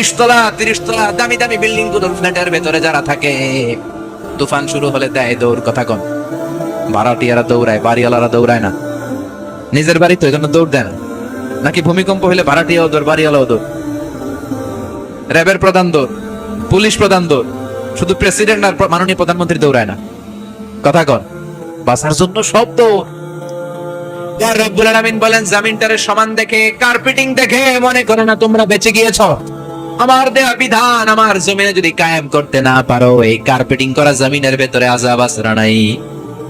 বিশতলা তিরিশ তলা, দামি দামি বিল্ডিংগুলোর ফ্ল্যাটের ভেতরে যারা থাকে। তুফান শুরু হলে দেয় দৌড়, কথা কন ভাড়াটিয়ারা দৌড়ায়, বাড়িওয়ালারা দৌড়ায় না। নিজের বাড়ি তো এজন্য দৌড় দেয় না। নাকি ভূমিকম্প হলে ভাড়াটিয়াও দৌড়, বাড়িওয়ালাও দৌড়? র্যাবের প্রধান দৌড়, পুলিশ প্রধান দৌড়, শুধু প্রেসিডেন্ট আর মাননীয় প্রধানমন্ত্রী দৌড়ায় না। কথা কন বাঁচার জন্য সব দৌড়। রব্বুল আলামিন বলেন, জামিনটারে সমান দেখে, কার্পেটিং দেখে মনে করে না তোমরা বেঁচে গিয়েছো। আমার দেয়া বিধান আমার জমিনে যদি কায়েম করতে না পারো এই কার্পেটিং করা জমিনের ভেতরে আজাব আসরা নাই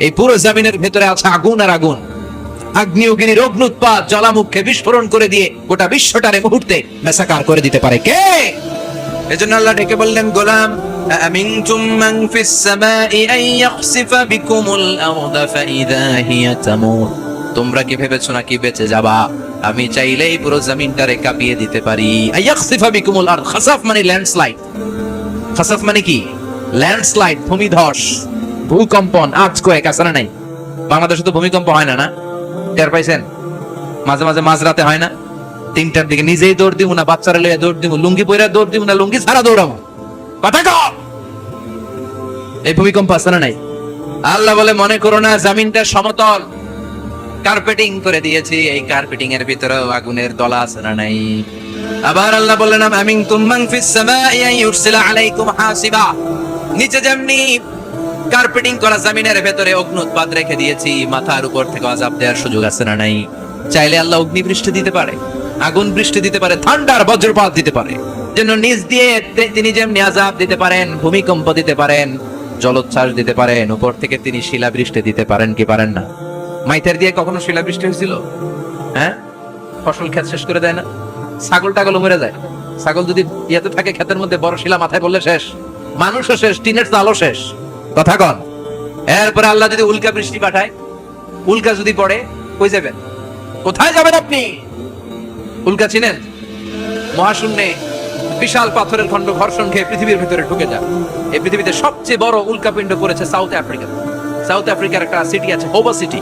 এই পুরো জমিনের ভেতরে আছে আগুন আর আগুন আগ্নেয়গিরির অগ্নুৎপাত জ্বালামুখে বিস্ফোরণ করে দিয়ে গোটা বিশ্বটারে মুহূর্তে মেসাকার করে দিতে পারে কে এজন্য আল্লাহ ডেকে বললেন গোলাম أأمنتم من في السماء أن يخسف بكم الأرض فإذا هي تمور তোমরা কি ভেবেছো নাকি বেঁচে যাবা? আমি চাইলেই পুরো জমিনটারে কাঁপিয়ে দিতে পারি। মানে মানে কি? ল্যান্ডস্লাইড, ভূমিধস, ভূকম্পন আছে না নাই? বাংলাদেশে তো ভূমিকম্প হয় না না? টের পাইছেন? মাঝে মাঝে মাঝরাতে হয় না? তিনটার দিকে নিজেই দৌড় দিব না, বাচ্চারা লইয়া দৌড় দিব লুঙ্গি পরে দৌড় দিব না, লুঙ্গি ছাড়া দৌড়াবো কথা এই ভূমিকম্প আছে না নাই? আল্লাহ বলে, মনে করো না, জামিনটা সমতল। কার্পেটিং করে দিয়েছি। এই কার্পেটিং এর ভিতরেও আগুনের দলা আছে না নাই? আবার আল্লাহ বললেন আমিন তুম্মান ফিস সামাই ইউরসিলা আলাইকুম হাসিবা। নিচে যেমনি কার্পেটিং করা জমিনের ভেতরে অগ্নুৎপাত রেখে দিয়েছি, মাথার উপর থেকে আযাব দেওয়ার সুযোগ আছে না নাই? চাইলে আল্লাহ অগ্নি বৃষ্টি দিতে পারে, আগুন বৃষ্টি দিতে পারে, ঠান্ডার বজ্রপাত দিতে পারে। যেন নিজ দিয়ে তিনি যেমনি আযাব দিতে পারেন, ভূমিকম্প দিতে পারেন, জলোচ্ছ্বাস দিতে পারেন, উপর থেকে তিনি শিলা বৃষ্টি দিতে পারেন কি পারেন না? মাইথার দিয়ে কখনো শিলাবৃষ্টি হয়েছিল? হ্যাঁ? ফসল ক্ষেত শেষ করে দেয় না? ছাগল টাগল মরে যায়। ছাগল যদি ইয়াতে থাকে ক্ষেতের মধ্যে, বড় শিলা মাথায় পড়লে শেষ। মানুষও শেষ, টিনের চালও শেষ। কথা কন। এরপরে আল্লাহ যদি উল্কা বৃষ্টি পাঠায়, উল্কা যদি পড়ে, কই যাবেন? কোথায় যাবেন আপনি? উল্কা চিনেন? মহাশূন্যে বিশাল পাথরের খণ্ড ঘর্ষণ খেয়ে পৃথিবীর ভিতরে ঢুকে যায় এই পৃথিবীতে সবচেয়ে বড় উল্কাপিণ্ড পড়েছে সাউথ আফ্রিকা সাউথ আফ্রিকার একটা সিটি আছে, হোবা সিটি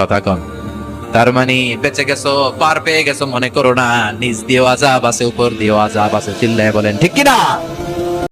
কথা কন তার মানে বেঁচে গেছো, পার পেয়ে গেছো, মনে করো না নিজ দিয়েও আজাব আছে, উপর দিয়েও আজাব আছে, চিল্লায় বলেন, ঠিক কিনা?